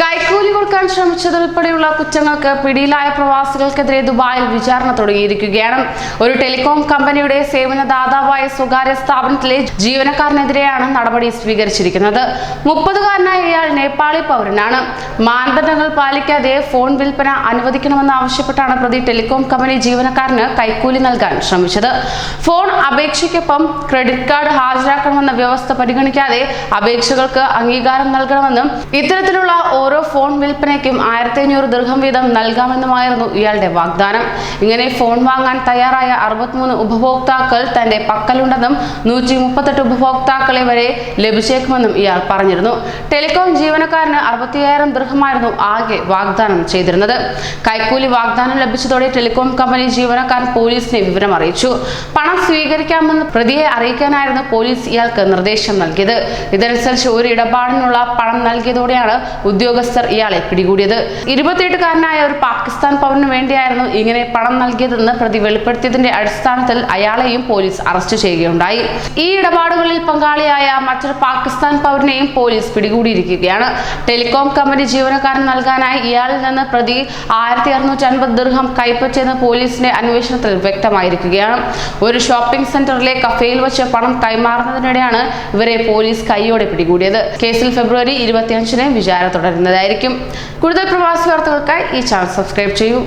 കൈക്കൂലി കൊടുക്കാൻ ശ്രമിച്ചതുൾപ്പെടെയുള്ള കുറ്റങ്ങൾക്ക് പിടിയിലായ പ്രവാസികൾക്കെതിരെ ദുബായിൽ വിചാരണ തുടങ്ങിയിരിക്കുകയാണ്. ഒരു ടെലികോം കമ്പനിയുടെ സേവനദാതാവായ സ്വകാര്യ സ്ഥാപനത്തിലെ ജീവനക്കാരനെതിരെയാണ് നടപടി സ്വീകരിച്ചിരിക്കുന്നത്. മുപ്പതുകാരനായ ഇയാൾ നേപ്പാളി പൗരനാണ്. മാനദണ്ഡങ്ങൾ പാലിക്കാതെ ഫോൺ വിൽപ്പന അനുവദിക്കണമെന്ന് ആവശ്യപ്പെട്ടാണ് പ്രതി ടെലികോം കമ്പനി ജീവനക്കാരന് കൈക്കൂലി നൽകാൻ ശ്രമിച്ചത്. ഫോൺ അപേക്ഷയ്ക്കൊപ്പം ക്രെഡിറ്റ് കാർഡ് ഹാജരാക്കണമെന്ന വ്യവസ്ഥ പരിഗണിക്കാതെ അപേക്ഷകൾക്ക് അംഗീകാരം നൽകണമെന്നും ഇത്തരത്തിലുള്ള ഓരോ ഫോൺ വിൽപ്പനയ്ക്കും ആയിരത്തി അഞ്ഞൂറ് ദീർഘം വീതം നൽകാമെന്നുമായിരുന്നു ഇയാളുടെ വാഗ്ദാനം. ഇങ്ങനെ ഫോൺ വാങ്ങാൻ തയ്യാറായ അറുപത്തിമൂന്ന് ഉപഭോക്താക്കൾ തന്റെ പക്കലുണ്ടെന്നും നൂറ്റി മുപ്പത്തെട്ട് ഉപഭോക്താക്കളെ വരെ ലഭിച്ചേക്കുമെന്നും ഇയാൾ പറഞ്ഞിരുന്നു. ടെലികോം ജീവനക്കാരന് അറുപത്തിയായിരം ദീർഘമായിരുന്നു ആകെ വാഗ്ദാനം ചെയ്തിരുന്നത്. കൈക്കൂലി വാഗ്ദാനം ലഭിച്ചതോടെ ടെലികോം കമ്പനി ജീവനക്കാരൻ പോലീസിനെ വിവരം അറിയിച്ചു പണം സ്വീകരിക്കാമെന്ന് പ്രതിയെ അറിയിക്കാനായിരുന്നു പോലീസ് ഇയാൾക്ക് നിർദ്ദേശം നൽകിയത്. ഇതനുസരിച്ച് ഒരു ഇടപാടിനുള്ള പണം നൽകിയതോടെയാണ് ഉദ്യോഗസ്ഥർ ഇയാളെ പിടികൂടിയത്. ഇരുപത്തിയെട്ടുകാരനായ ഒരു പാകിസ്ഥാൻ പൗരന് വേണ്ടിയായിരുന്നു ഇങ്ങനെ പണം നൽകിയതെന്ന് പ്രതി വെളിപ്പെടുത്തിയതിന്റെ അടിസ്ഥാനത്തിൽ അയാളെയും പോലീസ് അറസ്റ്റ് ചെയ്യുകയുണ്ടായി. ഈ ഇടപാടുകളിൽ പങ്കാളിയായ മറ്റൊരു പാകിസ്ഥാൻ പൗരനെയും പോലീസ് പിടികൂടിയിരിക്കുകയാണ്. ടെലികോം കമ്പനി ജീവനക്കാരൻ നൽകാനായി ഇയാളിൽ നിന്ന് പ്രതി ആയിരത്തി അറുന്നൂറ്റി അൻപത് ദീർഘം കൈപ്പറ്റിയെന്ന് പോലീസിന്റെ അന്വേഷണത്തിൽ വ്യക്തമായിരിക്കുകയാണ്. ഒരു ഷോപ്പിംഗ് സെന്ററിലെ കഫേയിൽ വെച്ച് പണം കൈമാറുന്നതിനിടെയാണ് ഇവരെ പോലീസ് കൈയോടെ പിടികൂടിയത്. കേസിൽ ഫെബ്രുവരി ഇരുപത്തിയഞ്ചിന് വിചാരണ തുടരുന്നതായിരിക്കും കൂടുതൽ പ്രവാസി വാർത്തകൾക്കായി ഈ ചാനൽ സബ്സ്ക്രൈബ് ചെയ്യൂ.